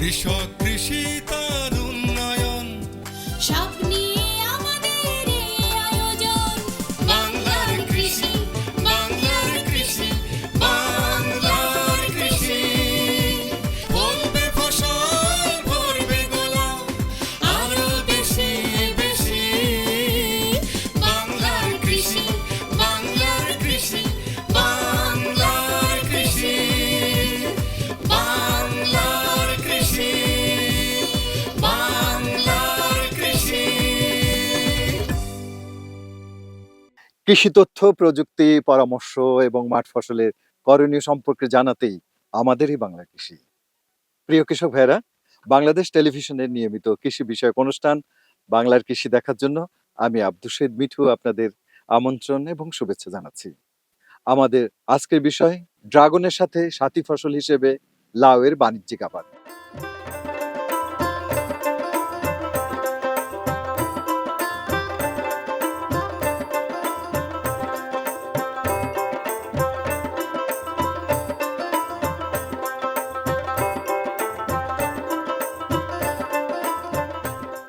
কৃষক কৃষি তার কৃষি তথ্য, প্রযুক্তি, পরামর্শ এবং মাঠ ফসলের করণীয় সম্পর্কে জানাতেই আমাদেরই বাংলা কৃষি। প্রিয় কৃষক ভাইরা বাংলাদেশ টেলিভিশনের নিয়মিত কৃষি বিষয়ক অনুষ্ঠান বাংলার কৃষি দেখার জন্য আমি আব্দুল শহীদ মিঠু আপনাদের আমন্ত্রণ এবং শুভেচ্ছা জানাচ্ছি। আমাদের আজকের বিষয়, ড্রাগনের সাথে সাথী ফসল হিসেবে লাউয়ের বাণিজ্যিক আবাদ।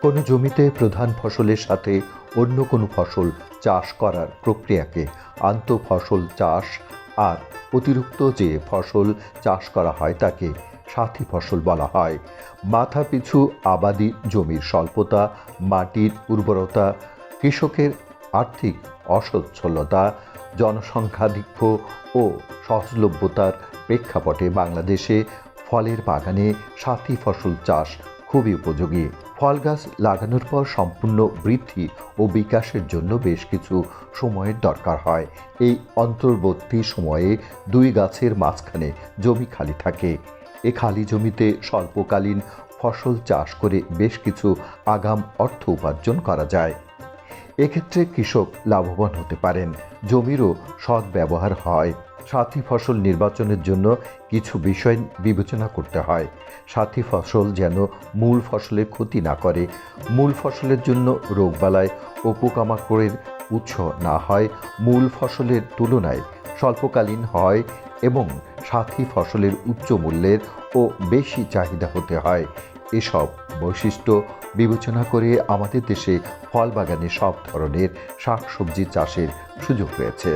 কোনো জমিতে প্রধান ফসলের সাথে অন্য কোনো ফসল চাষ করার প্রক্রিয়াকে আন্তঃফসল চাষ আর অতিরিক্ত যে ফসল চাষ করা হয় তাকে সাথী ফসল বলা হয়। মাথা পিছু আবাদি জমির স্বল্পতা, মাটির উর্বরতা, কৃষকের আর্থিক অসচ্ছলতা, জনসংখ্যাধিক্য ও সহজলভ্যতার প্রেক্ষাপটে বাংলাদেশে ফলের বাগানে সাথী ফসল চাষ খুবই উপযোগী। ফল গাছ লাগানোর পর সম্পূর্ণ বৃদ্ধি ও বিকাশের জন্য বেশ কিছু সময়ের দরকার হয়। এই অন্তর্বর্তী সময়ে দুই গাছের মাঝখানে জমি খালি থাকে। এ খালি জমিতে স্বল্পকালীন ফসল চাষ করে বেশ কিছু আগাম অর্থ উপার্জন করা যায়। এক্ষেত্রে কৃষক লাভবান হতে পারেন। জমিরও সৎ ব্যবহার হয়। সাথী ফসল নির্বাচনের জন্য কিছু বিষয় বিবেচনা করতে হয়। সাথী ফসল যেন মূল ফসলের ক্ষতি না করে, মূল ফসলের জন্য রোগবালায় ও পোকামাকড়ের উৎস না হয়, মূল ফসলের তুলনায় স্বল্পকালীন হয় এবং সাথী ফসলের উচ্চ মূল্যের ও বেশি চাহিদা হতে হয়। এসব বৈশিষ্ট্য বিবেচনা করে আমাদের দেশে ফল বাগানে সব ধরনের শাকসবজি চাষের সুযোগ রয়েছে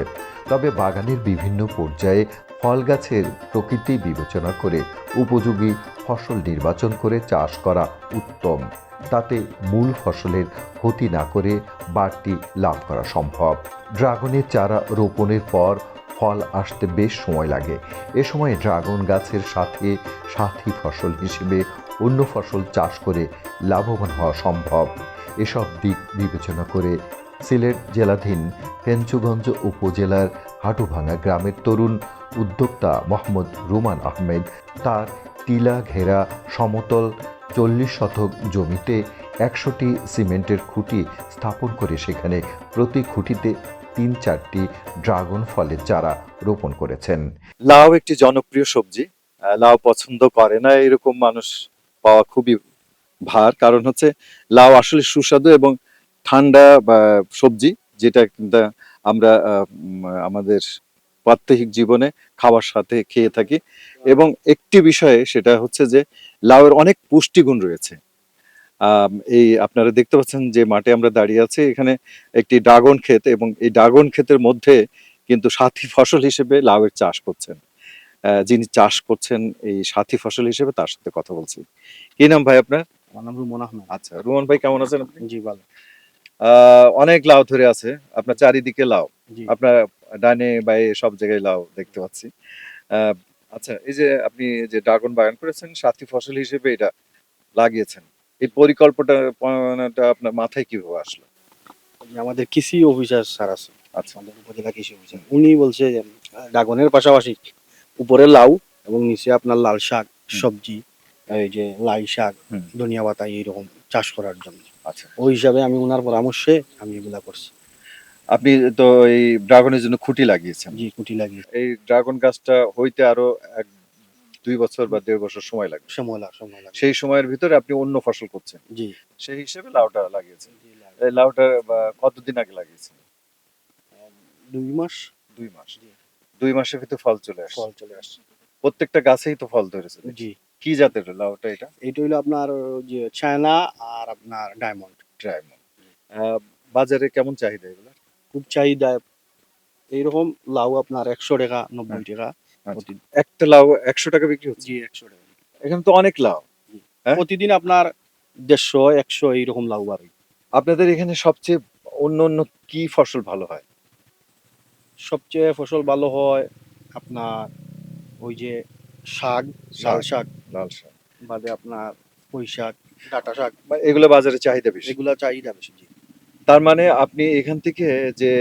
তবে বাগানের বিভিন্ন পর্যায়ে ফল গাছের প্রকৃতি বিবেচনা করে উপযোগী ফসল নির্বাচন করে চাষ করা উত্তম। তাতে মূল ফসলের ক্ষতি না করে বাড়তি লাভ করা সম্ভব। ড্রাগনের চারা রোপণের পর ফল আসতে বেশ সময় লাগে। এ সময় ড্রাগন গাছের সাথে সাথী ফসল হিসেবে অন্য ফসল চাষ করে লাভবান হওয়া সম্ভব। এসব দিক বিবেচনা করে সিলেট জেলাধীন পেঞ্চুগঞ্জ উপজেলার হাটুভাঙা গ্রামের তরুণ উদ্যোক্তা মোহাম্মদ রুমান আহমেদ তার টিলা ঘেরা সমতল চল্লিশ শতক জমিতে একশোটি সিমেন্টের খুঁটি স্থাপন করে সেখানে প্রতি খুঁটিতে তিন চারটি ড্রাগন ফলের চারা রোপণ করেছেন। লাউ একটি জনপ্রিয় সবজি। লাউ পছন্দ করে না এরকম মানুষ পাওয়া খুবই ভার। কারণ হচ্ছে লাউ আসলে সুস্বাদু এবং ঠান্ডা সবজি যেটা আমরা আমাদের প্রাত্যহিক জীবনে খাওয়ার সাথে খেয়ে থাকি। এবং একটি বিষয়ে সেটা হচ্ছে যে লাউয়ের অনেক পুষ্টিগুণ রয়েছে। এই আপনারা দেখতে পাচ্ছেন যে মাঠে আমরা দাঁড়িয়ে আছি, এখানে একটি ড্রাগন ক্ষেত এবং এই ড্রাগন ক্ষেতের মধ্যে কিন্তু সাথী ফসল হিসেবে লাউয়ের চাষ করছেন। যিনি চাষ করছেন এই সাথী ফসল হিসেবে তার সাথে কথা বলছি। কি নাম ভাই আপনার? আমার নাম রুমন আহমেদ। আচ্ছা রুমন ভাই কেমন আছেন আপনি? জি ভালো। অনেক লাউ ধরে আছে আপনার চারিদিকে লাউ। আপনার ডানে বায়ে সব জায়গায় লাউ দেখতে পাচ্ছি। আচ্ছা এই যে আপনি যে ড্রাগন বাগান করেছেন সাথী ফসল হিসেবে এটা লাগিয়েছেন এই পরিকল্পনাটা আপনার মাথায় কীভাবে আসলো? আমাদের কৃষি অফিসার স্যার আছে আচ্ছা। আমাদের উপজেলা কৃষি অফিসার উনি বলছে ড্রাগনের পাশাপাশি উপরে লাউ এবং নিচে আপনার লাল শাক সবজি এই যে লাই শাক ধনিয়া পাতা এইরকম চাষ করার জন্য। আচ্ছা। ওই হিসাবে আমি ওনার পরামর্শে আমি এগুলা করছি। আপনি তো এই ড্রাগনের জন্য খুঁটি লাগিয়েছেন। জি খুঁটি লাগিয়ে এই ড্রাগন গাছটা হইতে আরও এক দুই বছর বা দেড় বছর সময় লাগবে সময় লাগ সময় লাগে। সেই সময়ের ভিতরে আপনি অন্য ফসল করছেন। জি। সেই হিসেবে লাউটা লাগিয়েছেন। এই লাউটা কতদিন আগে লাগিয়েছেন? দুই মাস। দুই মাস। জি। দুই মাসের ভিতরে ফল চলে আসছে। ফল চলে আসছে। প্রত্যেকটা গাছেই তো ফল ধরেছে। জি। কি জাতের লাউটা এটা? এইটা হইল আপনার যে চায়না আর আপনার ডায়মন্ড। ড্রাইমন্ড বাজারে কেমন চাহিদা এগুলো খুব চাহিদা। এইরকম লাউ আপনার একশো টাকা নব্বই টাকা একটা লাউ একশো টাকা বিক্রি হচ্ছে? জি একশো টাকা এখানে তো অনেক লাউ। হ্যাঁ? প্রতিদিন আপনার দেড়শো একশো এইরকম লাউ হয়। আপনাদের এখানে সবচেয়ে অন্য অন্য কি ফসল ভালো হয়? সবচেয়ে ফসল ভালো হয় আপনার ওই যে শাক লাল শাক। লাল শাক। বাদে আপনার পুঁই শাক ডাটা শাক। বা এগুলো বাজারে চাহিদা বেশি? এগুলা চাহিদা বেশি জি। তার মানে আপনি এখান থেকে যে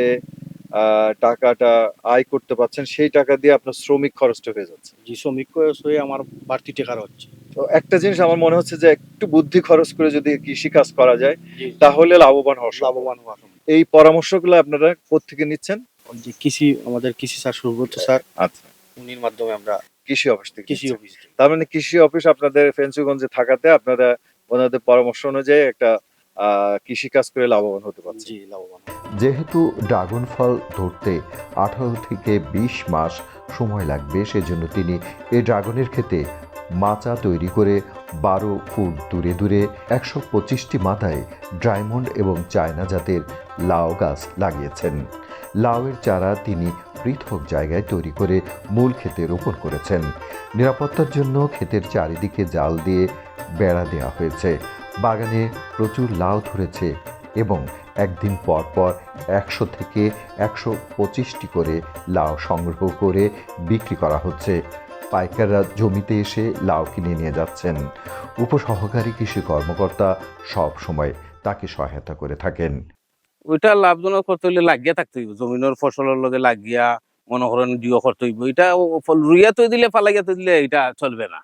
টাকাটা আয় করতে পারছেন সেই টাকা দিয়ে আপনার শ্রমিক খরচটা হয়ে যাচ্ছে। জি শ্রমিক খরচ হয়ে আমার বাড়তি টাকার হচ্ছে। তো একটা জিনিস আমার মনে হচ্ছে যে একটু বুদ্ধি খরচ করে যদি কৃষি কাজ করা যায় তাহলে লাভবান হওয়া লাভবান হওয়া। এই পরামর্শগুলো আপনারা কোত্থেকে নিচ্ছেন? যে কৃষি আমাদের কৃষি স্যার সুব্রত স্যার। আচ্ছা। উনির মাধ্যমে আমরা কৃষি অফিস থেকে কৃষি অফিস তার মানে কৃষি অফিস আপনাদের ফেন্সুগঞ্জে থাকাতে আপনারা ওনাদের পরামর্শ অনুযায়ী একটা আহ, কৃষি কাজ করে লাভবান হতে পারছেন। জি লাভবান। যেহেতু ড্রাগন ফল ধরতে আঠারো থেকে বিশ মাস সময় লাগবে সেজন্য তিনি এই ড্রাগনের ক্ষেতে মাচা তৈরি করে বারো ফুট দূরে দূরে একশো পঁচিশটি মাথায় ড্রাইমন্ড এবং চায়না জাতের লাউ গাছ লাগিয়েছেন। লাউয়ের চারা তিনি পৃথক জায়গায় তৈরি করে মূল ক্ষেতে রোপণ করেছেন। নিরাপত্তার জন্য ক্ষেতের চারিদিকে জাল দিয়ে বেড়া দেওয়া হয়েছে। বাগানে প্রচুর লাউ ধরেছে এবং একদিন পর পর একশো থেকে একশো পঁচিশটি করে লাউ সংগ্রহ করে বিক্রি করা হচ্ছে। পাইকাররা জমিতে এসে লাউ কিনে নিয়ে যাচ্ছেন। উপসহকারী কৃষি কর্মকর্তা সব সময় তাকে সহায়তা করে থাকেন। ওইটা লাভজনক করতে হইলে লাগিয়া থাকতে হইব। জমিনের ফসলের লগে লাগিয়া মনে করেন জিও করতে হইব। এটা রুইয়া তো দিলে, ফালাইয়া তো দিলে এটা চলবে না।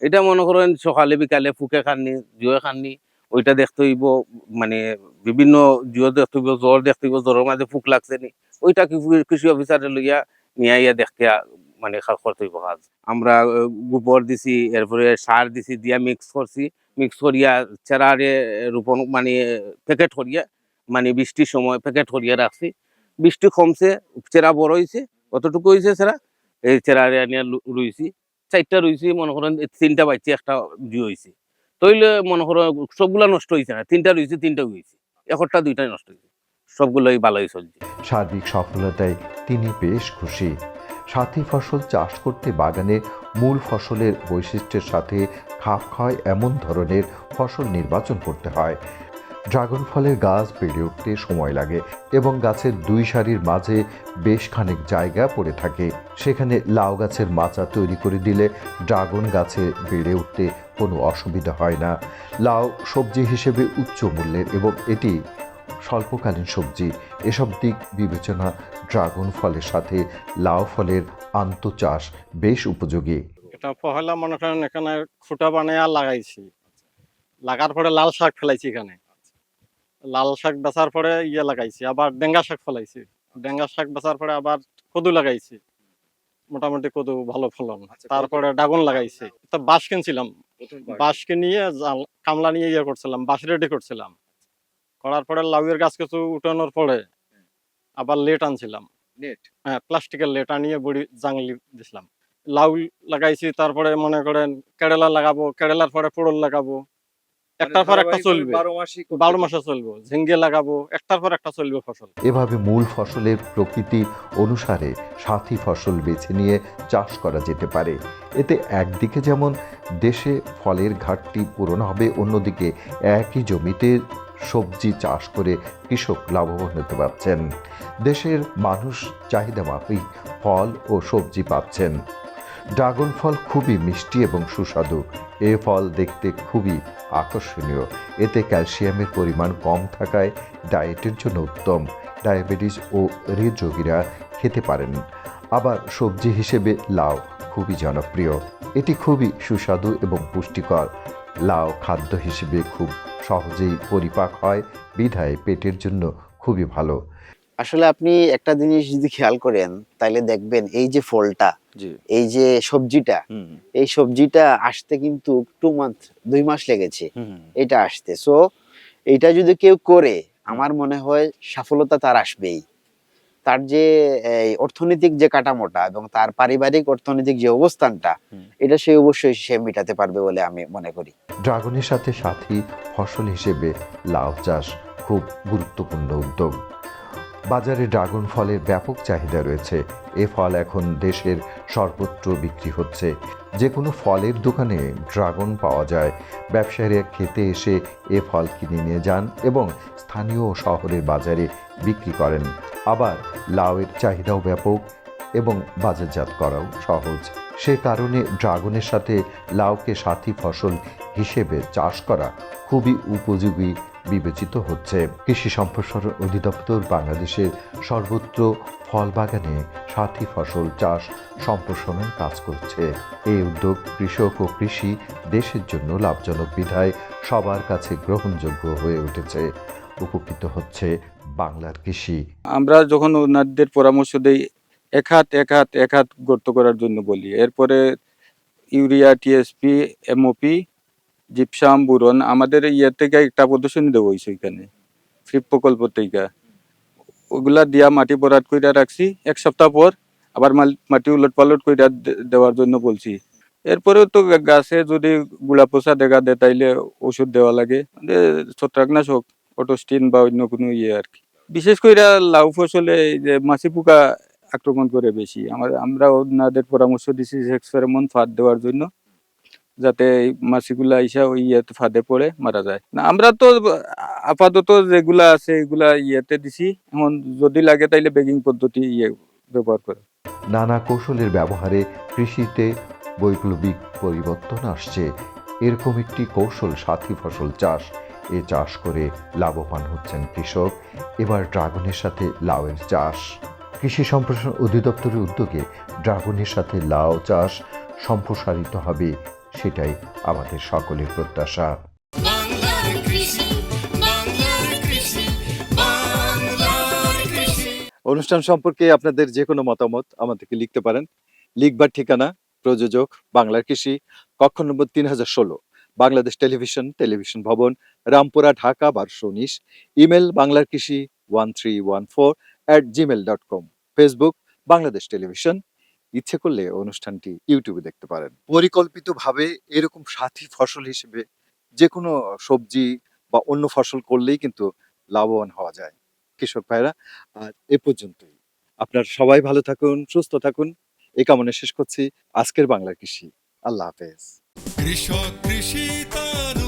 এটা মনে করেন সকালে, বিকালে ফুকে খাননি জিও খাননি, ওইটা দেখতে হইব। মানে বিভিন্ন জিও দেখতে হইব, জ্বর দেখতে হইব, জ্বরের মাঝে ফুক লাগছে নি, ওইটা কৃষি- অফিসারে লইয়া নিয়ে ইয়া দেখতে মানে করতে হইব কাজ। আমরা গোবর দিছি, এরপরে সার দিছি, দিয়া মিক্স করছি। মিক্স করিয়া চেরারে রোপণ মানে প্যাকেট করিয়া মানে বৃষ্টির সময় প্যাকেট করিয়া রাখছি। বৃষ্টি কমছে, চেরা বড় হয়েছে কতটুকু হয়েছে চেরা। এই চেরা নিয়ে রুইছি, চারটা রুইছি, মনে করেন তিনটা বাইছে একটা জি হয়েছে তইলে মনে করো সবগুলা নষ্ট হয়েছে না, তিনটা রুইছে, তিনটা হয়েছে একটা দুইটাই নষ্ট হয়েছে সবগুলোই ভালোই চলছে। সার্বিক সফলতায় তিনি বেশ খুশি। সাথী ফসল চাষ করতে বাগানে মূল ফসলের বৈশিষ্ট্যের সাথে খাপ খায় এমন ধরনের ফসল নির্বাচন করতে হয়। ড্রাগন ফলের গাছ বেড়ে উঠতে সময় লাগে এবং গাছের দুই সারির মাঝে বেশ খানিক জায়গা পড়ে থাকে। সেখানে লাউ গাছের মাচা তৈরি করে দিলে ড্রাগন গাছে বেড়ে উঠতে কোনো অসুবিধা হয় না। লাউ সবজি হিসেবে উচ্চ মূল্যের এবং এটি স্বল্পকালীন সবজি। এসব দিক বিবেচনা ড্রাগন ফলের সাথে লাউ ফলের আন্তঃচাষ বেশ উপযোগী। এটা পহেলা মনে করেন এখানে খুঁটা বানাইয়া লাগাইছি। লাগার পরে লাল শাক ফেলাইছি এখানে। লাল শাক বেচার পরে ইয়ে লাগাইছি আবার ডেঙ্গা শাক ফলাইছি। ডেঙ্গা শাক বেচার পরে আবার কদু লাগাইছি। মোটামুটি কদু ভালো ফলন। তারপরে ড্রাগন লাগাইছি। তো বাঁশ কিনছিলাম। বাঁশকে নিয়ে কামলা নিয়ে ইয়ে করছিলাম বাঁশ রেডি করছিলাম। করার পরে লাউয়ের গাছ কিছু উঠানোর পরে আবার লেট আনছিলাম। হ্যাঁ প্লাস্টিকের লেট আনিয়ে বড়ি জাংলি দিছিলাম। লাউ লাগাইছি তারপরে মনে করেন কেরালা লাগাবো কেরালার পরে পোড়ল লাগাবো। একটার পর একটা চলবে। বারো মাসে চলবো। ঝিঙ্গে লাগাবো একটার পর একটা চলবে ফসল। এভাবে মূল ফসলের প্রকৃতি অনুসারে সাথী ফসল বেছে নিয়ে চাষ করা যেতে পারে। এতে একদিকে যেমন দেশে ফলের ঘাটতি পূরণ হবে অন্যদিকে একই জমিতে সবজি চাষ করে কৃষক লাভবান হতে পারছেন। দেশের মানুষ চাহিদা মাফিক ফল ও সবজি পাচ্ছেন। ড্রাগন ফল খুবই মিষ্টি এবং সুস্বাদু। এ ফল দেখতে খুবই আকর্ষণীয়। এতে ক্যালসিয়ামের পরিমাণ কম থাকায় ডায়েটের জন্য উত্তম। ডায়াবেটিস ও হৃদরোগীরা খেতে পারেন। আবার সবজি হিসেবে লাউ খুবই জনপ্রিয়। এটি খুবই সুস্বাদু এবং পুষ্টিকর। লাউ খাদ্য হিসেবে খুব সহজেই পরিপাক হয়। বিধায় পেটের জন্য খুবই ভালো। আসলে আপনি একটা জিনিস যদি খেয়াল করেন তাহলে দেখবেন এই যে ফলটা এই যে সবজিটা এই সবজিটা আসতে কিন্তু টু মান্থ দুই মাস লেগেছে এটা আসতে। সো এইটা যদি কেউ করে আমার মনে হয় সফলতা তার আসবেই। তার যে অর্থনৈতিক যে কাঠামোটা এবং তার পারিবারিক অর্থনৈতিক যে অবস্থানটা এটা সে অবশ্যই সে মেটাতে পারবে বলে আমি মনে করি। ড্রাগনের সাথে সাথী ফসল হিসেবে লাউ চাষ খুব গুরুত্বপূর্ণ উদ্যোগ। বাজারে ড্রাগন ফলের ব্যাপক চাহিদা রয়েছে। এ ফল এখন দেশের সর্বত্র বিক্রি হচ্ছে। যে কোনো ফলের দোকানে ড্রাগন পাওয়া যায়। ব্যবসায়ীরা খেতে এসে এ ফল কিনে নিয়ে যান এবং স্থানীয় শহরের বাজারে বিক্রি করেন। আবার লাউয়ের চাহিদাও ব্যাপক এবং বাজারজাত করাও সহজ। সে কারণে ড্রাগনের সাথে লাউকে সাথী ফসল হিসেবে চাষ করা খুবই উপযোগী বিবেচিত হচ্ছে। কৃষি সম্প্রসারণ অধিদপ্তর বাংলাদেশের সর্বত্র ফল বাগানে সাথী ফসল চাষ সম্প্রসারণের কাজ করছে। এই উদ্যোগ কৃষক ও কৃষি দেশের জন্য লাভজনক বিধায় সবার কাছে গ্রহণযোগ্য হয়ে উঠেছে। উপকৃত হচ্ছে বাংলার কৃষি। আমরা যখন ওনাদের পরামর্শ দেই, এক হাত এক হাত এক হাত গর্ত করার জন্য বলি। এরপরে urea, TSP, MOP gypsum boron আমাদের ইয়ে থেকে একটা প্রদর্শনী দেবো হয়েছে ওইখানে ফ্লিপ প্রকল্প থেকে। ওগুলা দিয়া মাটি বরাদ কইরা রাখছি, এক সপ্তাহ পর আবার মাটি উলট পালট কইরা দেওয়ার জন্য বলছি। এরপরেও তো গাছে যদি গুড়া পোষা দেখা দেয় তাইলে ওষুধ দেওয়া লাগে। ছত্রাকনাশক, অটোস্টিন বা অন্য কোনো ইয়ে আর কি। বিশেষ করে লাউ ফসলে যে মাছি পোকা আক্রমণ করে বেশি। আমার আমরা ওনাদের পরামর্শ দিছি এক্সপেরিমন ফাঁদ দেওয়ার জন্য। যাতে এই মাছিগুলা ইসা ওই ইয়েতে ফাঁদে পড়ে মারা যায়। না, আমরা তো আপাতত যেগুলা আছে এগুলা ইয়েতে দিছি। এখন যদি লাগে তাইলে বেগিং পদ্ধতি ইয়ে ব্যবহার করে। নানা কৌশলের ব্যবহারে কৃষিতে বৈপ্লবিক পরিবর্তন আসছে। এরকম একটি কৌশল সাথী ফসল চাষ। এ চাষ করে লাভবান হচ্ছেন কৃষক। এবার ড্রাগনের সাথে লাউয়ের চাষ। কৃষি সম্প্রসারণ অধিদপ্তরের উদ্যোগে ড্রাগনের সাথে লাউ চাষ সম্প্রসারিত হবে সেটাই আমাদের সকলের প্রত্যাশা। বাংলার কৃষি বাংলার কৃষি বাংলার কৃষি। অনুষ্ঠান সম্পর্কে আপনাদের যে কোনো মতামত আমাদেরকে লিখতে পারেন। লিখবার ঠিকানা প্রযোজক বাংলার কৃষি কক্ষ নম্বর তিন হাজার ষোলো বাংলাদেশ টেলিভিশন টেলিভিশন ভবন রামপুরা ঢাকা বারোশো উনিশ email Banglar Krishi one three one four at Gmail dot com Facebook Bangladesh television. ইচ্ছে করলে অনুষ্ঠানটি ইউটিউবে দেখতে পারেন। পরিকল্পিতভাবে এরকম সাথী ফসল হিসেবে যে কোনো সবজি বা অন্য ফসল করলেই কিন্তু লাভবান হওয়া যায়। কৃষক ভাইরা আর এ পর্যন্তই। আপনার সবাই ভালো থাকুন, সুস্থ থাকুন। এই কামনে শেষ করছি। আজকের বাংলা কৃষি। আল্লাহ হাফেজ। কৃষক কৃষি তার